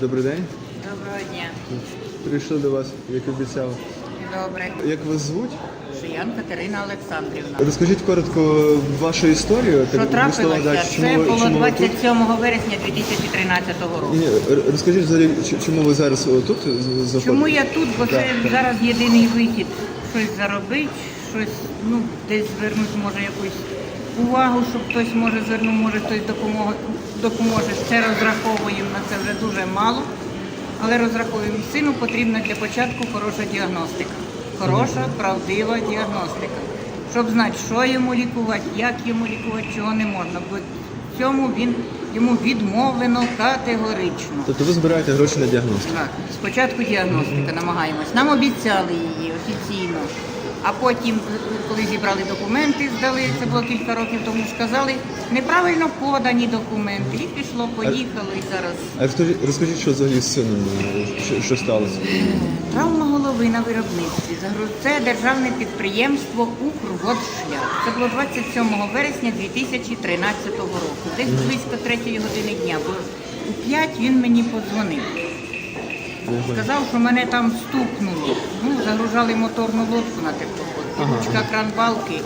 Добрий день. Доброго дня. Прийшли до вас, як обіцяв. Добре. Як вас звуть? Шиян Катерина Олександрівна. Розкажіть коротко вашу історію. Що трапилося? да, чому Це було чому ви тут? 27 вересня 2013 року. Ні, розкажіть взагалі, чому ви зараз тут знаходитесь? Чому я тут? Бо це зараз єдиний вихід. Щось заробити, щось, ну, десь звернути може якусь увагу, щоб хтось може звернув, може хтось допоможе, допоможе. Ще розраховуємо на це вже дуже мало. Але розраховуємо. Сину потрібна для початку хороша діагностика. Хороша, правдива діагностика. Щоб знати, що йому лікувати, як йому лікувати, чого не можна. Бо в цьому він йому відмовлено категорично. Тобто ви збираєте гроші на діагностику? Так, спочатку діагностика намагаємось. Нам обіцяли її офіційно. А потім, коли зібрали документи, здали, це було кілька років тому, сказали, неправильно подані документи. І пішло, поїхало, і зараз. А розкажіть, розкажіть, що взагалі з сином, що, що сталося? Травма голови на виробництві. Це державне підприємство Укрводшлях. Це було 27 вересня 2013 року, десь близько 3 години дня. Бо у 5 він мені подзвонив. Сказав, що мене там стукнуло. Ну, загружали моторну лодку на теплоход. Ага. Ручка кран балки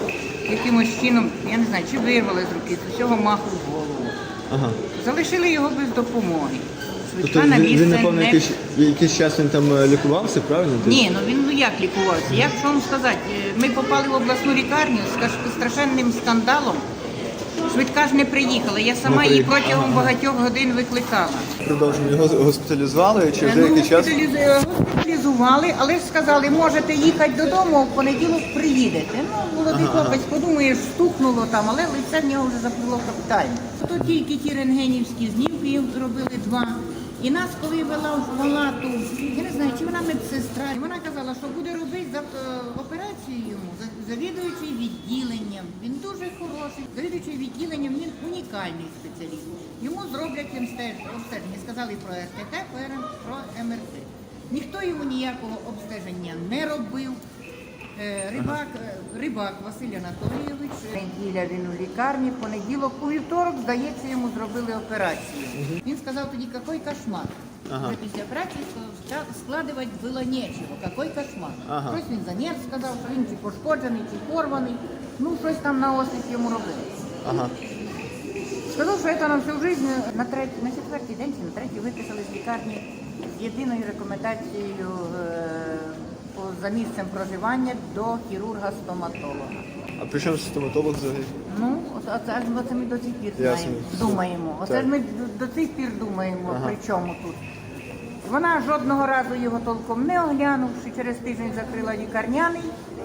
якимось чином, я не знаю, чи вирвали з руки, з усього маху в голову. Ага. Залишили його без допомоги. Тобто Швидка на він, місце він напевно, не якийсь, якийсь час він там е, лікувався, правильно? ні, ну він ну як лікувався? Як що вам сказати? Е, Ми попали в обласну лікарню з каш- страшенним скандалом. Швидка ж не приїхала. Я сама Не її приїхала. протягом Ага. багатьох годин викликала. Продовження його госпіталізували чи Е, вже ну, який час? госпіталізували, але ж сказали, можете їхати додому, в понеділок приїдете. Ну, молодий Ага, хлопець, подумаєш, стукнуло там, але лице в нього вже запило капітально. То тільки ті рентгенівські знімки їм зробили два. І нас, коли вела в палату, я не знаю, чи вона медсестра, вона казала, що буде робити за- е, операцію завідуючий відділенням. Він дуже хороший. Завідуючий відділенням він унікальний спеціаліст. Йому зроблять обстеження. Сказали про РТК, про МРТ. Ніхто йому ніякого обстеження не робив. Е, Рибак, е, рибак Василь Анатолійович. Неділя він у лікарні, понеділок, у вівторок, здається, йому зробили операцію. Він сказав тоді, який кошмар. Ага. Сказав, складувати було нічого, який кошмар. Ага. Щось він занерв сказав, що він чи пошкоджений, чи порваний. Ну, щось там на осліп йому робили. Ага. Сказав, що це на всю життя на третій, на четвертий день чи на третій виписали з лікарні з єдиною рекомендацією е, по, за місцем проживання до хірурга-стоматолога. А при чому стоматолог взагалі? Ну, оце, оце, оце ми до цих пір Ясно. знаємо, думаємо. Оце ж ми до, цих пір думаємо, Ага. при чому тут. Вона жодного разу його толком не оглянувши, через тиждень закрила лікарняний,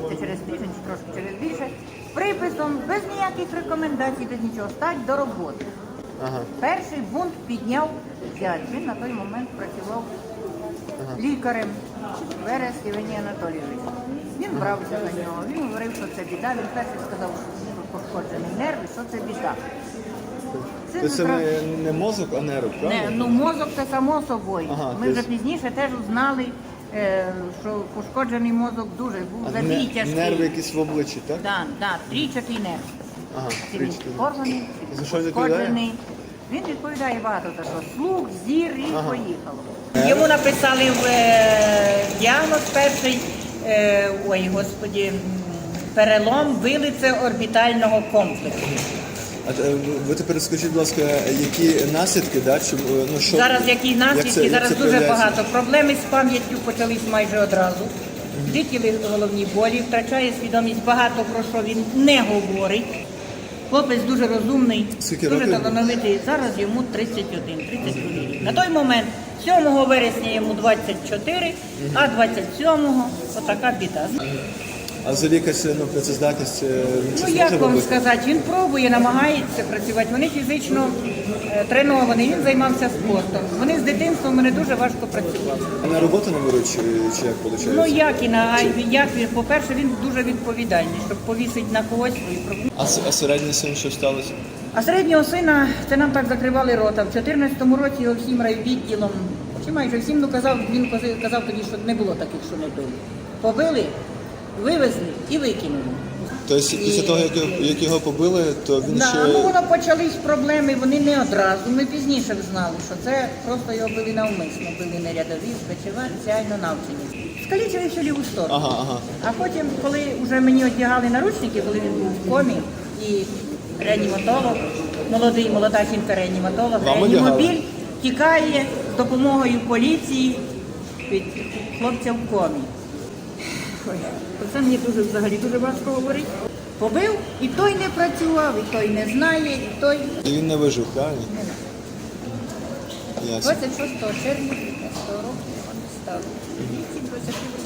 це через тиждень чи трошки через більше, приписом, без ніяких рекомендацій, без нічого, стать до роботи. Ага. Перший бунт підняв зять. Він на той момент працював лікарем Верес Євгеній Анатолійович. Він брався за нього, він говорив, що це біда. Він перший сказав, що пошкоджений нерв, що це біда. Тобто це зра- не, не мозок, а нерв, не, ну мозок це само собою. Ага, Ми вже пізніше теж узнали, е, що пошкоджений мозок дуже був А забій не- тяжкий. нерви якісь в обличчі, так? Да, да, трічатий нерв. Ага, він порваний, За пошкоджений. Він відповідає багато за що. Слух, зір і Ага. поїхало. Йому написали в е, діагноз перший, е, ой, господі, м, перелом вилице орбітального комплексу. А е, ви тепер скажіть, будь ласка, які наслідки, да, чи, е, ну, що, Зараз які як наслідки, це- як зараз це дуже проявляється? багато. Проблеми з пам'яттю почались майже одразу. Дикі головні болі, втрачає свідомість, багато про що він не говорить. Хлопець дуже розумний, Скільки дуже років? талановитий. Зараз йому 31, 32 рік. На той момент, 7 вересня йому 24, а 27-го отака біда. А взагалі якась ну, працездатність е, він Ну щось як може вам робити? сказати, він пробує, намагається працювати. Вони фізично е, треновані, він займався спортом. Вони з дитинства в мене дуже важко працювали. А на роботу не беруть, чи, чи як виходить? Ну як і на а як він, по-перше, він дуже відповідальний, щоб повісити на когось свої проблеми. А, с- а середній син що сталося? А середнього сина це нам так закривали рота. В 14-му році його всім райвідділом, чи майже всім ну казав, він казав- казав тоді, що не було таких, що не били. Побили, вивезли і викинули. Тобто після того, як, його- як його побили, то він Да, ще. ну воно почались проблеми, вони не одразу. Ми пізніше знали, що це просто його били навмисно, били не рядові, й на навчені. Скалічили всю ліву сторону. Ага, ага. А потім, коли вже мені одягали наручники, коли він був в комі, і реаніматолог, молодий, молода жінка реаніматолог, Вам реанімобіль одягали? тікає з допомогою поліції від хлопця в комі. Ой, про це мені дуже взагалі дуже важко говорити. Побив, і той не працював, і той не знає, і той І він не вижив, правильно? 26 червня 15 року його не стало. 28 років